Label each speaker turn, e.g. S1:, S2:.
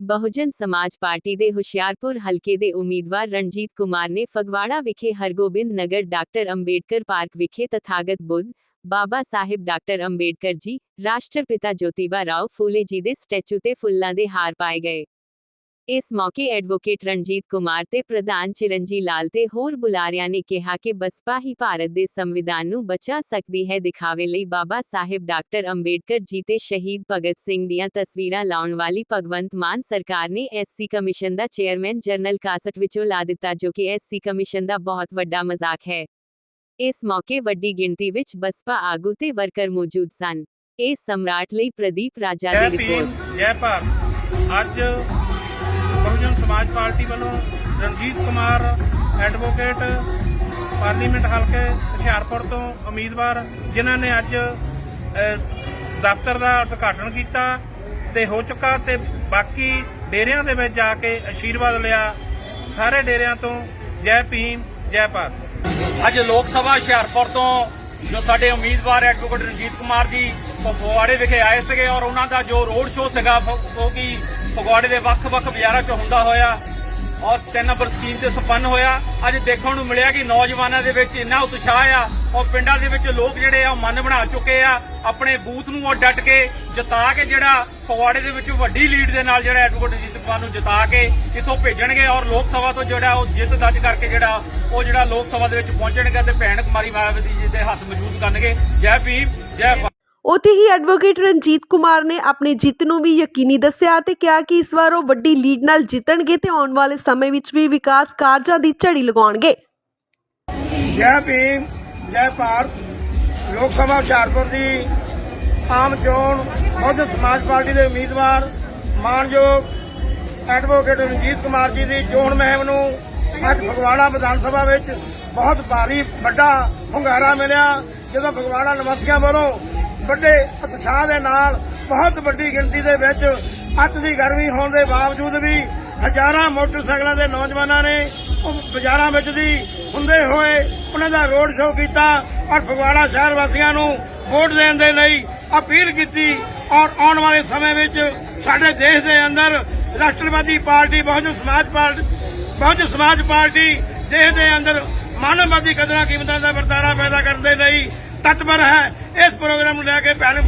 S1: ਬਹੁਜਨ ਸਮਾਜ ਪਾਰਟੀ ਦੇ ਹੁਸ਼ਿਆਰਪੁਰ ਹਲਕੇ ਦੇ ਉਮੀਦਵਾਰ ਰਣਜੀਤ ਕੁਮਾਰ ਨੇ ਫਗਵਾੜਾ ਵਿਖੇ ਹਰਗੋਬਿੰਦ ਨਗਰ ਡਾਕਟਰ ਅੰਬੇਡਕਰ ਪਾਰਕ ਵਿਖੇ ਤਥਾਗਤ ਬੁੱਧ ਬਾਬਾ ਸਾਹਿਬ ਡਾਕਟਰ ਅੰਬੇਡਕਰ ਜੀ, ਰਾਸ਼ਟਰਪਿਤਾ ਜੋਤੀਬਾ ਰਾਓ ਫੂਲੇ ਜੀ ਦੇ ਸਟੈਚੂ ਤੇ ਫੁੱਲਾਂ ਦੇ ਹਾਰ ਪਾਏ ਗਏ। ਇਸ ਮੌਕੇ ਐਡਵੋਕੇਟ ਰਣਜੀਤ ਕੁਮਾਰ ਤੇ ਪ੍ਰਧਾਨ ਚਿਰੰਜੀ ਲਾਲ ਤੇ ਹੋਰ ਬੁਲਾਰਿਆਂ ਨੇ ਕਿਹਾ ਕਿ ਬਸਪਾ ਹੀ ਭਾਰਤ ਦੇ ਸੰਵਿਧਾਨ ਨੂੰ ਬਚਾ ਸਕਦੀ ਹੈ ਦਿਖਾਵੇ ਲਈ ਬਾਬਾ ਸਾਹਿਬ ਡਾਕਟਰ ਅੰਬੇਡਕਰ ਜੀ ਤੇ ਸ਼ਹੀਦ ਭਗਤ ਸਿੰਘ ਦੀਆਂ ਤਸਵੀਰਾਂ ਲਾਉਣ ਵਾਲੀ ਭਗਵੰਤ ਮਾਨ ਸਰਕਾਰ ਨੇ ਐਸਸੀ ਕਮਿਸ਼ਨ ਦਾ ਚੇਅਰਮੈਨ ਜਨਰਲ ਕਾਸਟ ਵਿੱਚੋਂ ਲਾ ਦਿੱਤਾ ਜੋ ਕਿ ਐਸਸੀ ਕਮਿਸ਼ਨ ਦਾ ਬਹੁਤ ਵੱਡਾ ਮਜ਼ਾਕ ਹੈ। ਇਸ ਮੌਕੇ ਵੱਡੀ ਗਿਣਤੀ ਵਿੱਚ ਬਸਪਾ ਆਗੂ ਤੇ ਵਰਕਰ ਮੌਜੂਦ ਸਨ। ਇਸ ਸਮਰਾਟ ਲਈ ਪ੍ਰਦੀਪ ਰਾਜਾ ਦੀ ਰਿਪੋਰਟ।
S2: ਜੈ ਭਾਰਤ। ਅੱਜ ਸਮਾਜ ਪਾਰਟੀ ਵੱਲੋਂ ਰਣਜੀਤ ਕੁਮਾਰ ਐਡਵੋਕੇਟ, ਪਾਰਲੀਮੈਂਟ ਹਲਕੇ ਹੁਸ਼ਿਆਰਪੁਰ ਤੋਂ ਉਮੀਦਵਾਰ, ਜਿਨ੍ਹਾਂ ਨੇ ਅੱਜ ਦਫ਼ਤਰ ਦਾ ਉਦਘਾਟਨ ਕੀਤਾ ਤੇ ਹੋ ਚੁੱਕਾ ਤੇ ਬਾਕੀ ਡੇਰਿਆਂ ਦੇ ਵਿੱਚ ਜਾ ਕੇ ਅਸ਼ੀਰਵਾਦ ਲਿਆ। ਸਾਰੇ ਡੇਰਿਆਂ ਤੋਂ ਜੈ ਭੀਮ, ਜੈ ਭਾਰਤ।
S3: ਅੱਜ ਲੋਕ ਸਭਾ ਹੁਸ਼ਿਆਰਪੁਰ ਤੋਂ ਜੋ ਸਾਡੇ ਉਮੀਦਵਾਰ ਐਡਵੋਕੇਟ ਰਣਜੀਤ ਕੁਮਾਰ ਜੀ ਫਗਵਾੜੇ ਵਿਖੇ ਆਏ ਸੀਗੇ ਔਰ ਉਹਨਾਂ ਦਾ ਜੋ ਰੋਡ ਸ਼ੋਅ ਸੀਗਾ ਫ- ਉਹ ਕਿ ਫਗਵਾੜੇ ਦੇ ਵੱਖ-ਵੱਖ ਬਾਜ਼ਾਰਾਂ 'ਚ ਹੁੰਦਾ ਹੋਇਆ ਔਰ ਤਿੰਨ ਨੰਬਰ ਸਕੀਮ ਤੇ ਸੰਪੰਨ ਹੋਇਆ। ਅੱਜ ਦੇਖਣ ਨੂੰ ਮਿਲਿਆ ਕਿ ਨੌਜਵਾਨਾਂ ਦੇ ਵਿੱਚ ਇੰਨਾ ਉਤਸ਼ਾਹ ਆ ਔਰ ਪਿੰਡਾਂ ਦੇ ਵਿੱਚ ਲੋਕ ਜਿਹੜੇ ਆ ਉਹ ਮਨ ਬਣਾ ਚੁੱਕੇ ਆ। ਆਪਣੇ ਬੂਥ ਨੂੰ ਉਹ ਡਟ ਕੇ ਜਿਤਾ ਕੇ ਜਿਹੜਾ ਫਗਵਾੜੇ ਦੇ ਵਿੱਚ ਵੱਡੀ ਲੀਡ ਦੇ ਨਾਲ ਜਿਹੜਾ ਐਡਵੋਕੇਟ ਰਣਜੀਤ ਕੁਮਾਰ ਨੂੰ ਜਿਤਾ ਕੇ ਇੱਥੋਂ ਭੇਜਣਗੇ ਔਰ ਲੋਕ ਸਭਾ ਤੋਂ ਜਿਹੜਾ ਉਹ ਜਿੱਤ ਦਰਜ ਕਰਕੇ ਜਿਹੜਾ ਉਹ ਜਿਹੜਾ ਲੋਕ ਸਭਾ ਦੇ ਵਿੱਚ ਪਹੁੰਚਣਗੇ ਤੇ ਭੈਣ ਕੁਮਾਰੀ ਮਾਇਆਵਤੀ ਜੀ ਦੇ ਹੱਥ ਮਜ਼ਬੂਤ ਕਰਨਗੇ। ਜੈ ਭੀਮ, ਜੈ
S4: ਉਥੇ ਹੀ ਐਡਵੋਕੇਟ ਰਣਜੀਤ ਕੁਮਾਰ ਨੇ ਆਪਣੀ ਜਿੱਤ ਨੂੰ ਵੀ ਯਕੀਨੀ ਦੱਸਿਆ ਤੇ ਕਿਹਾ ਕਿ ਇਸ ਵਾਰ ਉਹ ਵੱਡੀ ਲੀਡ ਨਾਲ ਜਿੱਤਣਗੇ ਤੇ ਆਉਣ ਵਾਲੇ ਸਮੇਂ ਵਿੱਚ ਵੀ ਵਿਕਾਸ ਕਾਰਜਾਂ ਦੀ ਝੜੀ ਲਗਾਉਣਗੇ।
S2: ਜੈ ਭੀਮ, ਜੈ ਭਾਰਤ। ਲੋਕ ਸਭਾ ਹੁਸ਼ਿਆਰਪੁਰ ਦੀ ਆਮ ਚੋਣ ਬਹੁਜਨ ਸਮਾਜ ਪਾਰਟੀ ਦੇ ਉਮੀਦਵਾਰ, ਮਾਨਯੋਗ ਐਡਵੋਕੇਟ ਰਣਜੀਤ ਕੁਮਾਰ ਜੀ ਦੀ ਚੋਣ ਮਹਿਮ ਨੂੰ ਅੱਜ ਫਗਵਾੜਾ ਵਿਧਾਨ ਸਭਾ ਵਿੱਚ ਬਹੁਤ ਭਾਰੀ ਵੱਡਾ ਹੁੰਗਾਰਾ ਮਿਲਿਆ। ਜਦੋਂ ਫਗਵਾੜਾ ਨਿਵਾਸੀਆਂ ਵੱਲੋਂ ਵੱਡੇ ਉਤਸ਼ਾਹ ਦੇ ਨਾਲ, ਬਹੁਤ ਵੱਡੀ ਗਿਣਤੀ ਦੇ ਵਿੱਚ ਅੱਤ ਦੀ ਗਰਮੀ ਹੋਣ ਦੇ ਬਾਵਜੂਦ ਵੀ ਹਜ਼ਾਰਾਂ ਮੋਟਰਸਾਈਕਲਾਂ ਦੇ ਨੌਜਵਾਨਾਂ ਨੇ ਬਾਜ਼ਾਰਾਂ ਵਿੱਚ ਦੀ ਹੁੰਦੇ ਹੋਏ ਉਹਨਾਂ ਦਾ ਰੋਡ ਸ਼ੋਅ ਕੀਤਾ ਔਰ ਫਗਵਾੜਾ ਸ਼ਹਿਰ ਵਾਸੀਆਂ ਨੂੰ ਵੋਟ ਦੇਣ ਦੇ ਲਈ ਅਪੀਲ ਕੀਤੀ ਔਰ ਆਉਣ ਵਾਲੇ ਸਮੇਂ ਵਿੱਚ ਸਾਡੇ ਦੇਸ਼ ਦੇ ਅੰਦਰ ਰਾਸ਼ਟਰਵਾਦੀ ਪਾਰਟੀ, ਬਹੁਜਨ ਸਮਾਜ ਪਾਰਟੀ, ਬਹੁਜਨ ਸਮਾਜ ਪਾਰਟੀ ਦੇਸ਼ ਦੇ ਅੰਦਰ ਮਾਨਵਵਾਦੀ ਕਦਰਾਂ ਕੀਮਤਾਂ ਦਾ ਵਰਤਾਰਾ ਪੈਦਾ ਕਰਨ ਦੇ ਲਈ ਤਤਪਰ ਹੈ। ਇਸ ਪ੍ਰੋਗਰਾਮ ਨੂੰ ਲੈ ਕੇ ਭੈਣ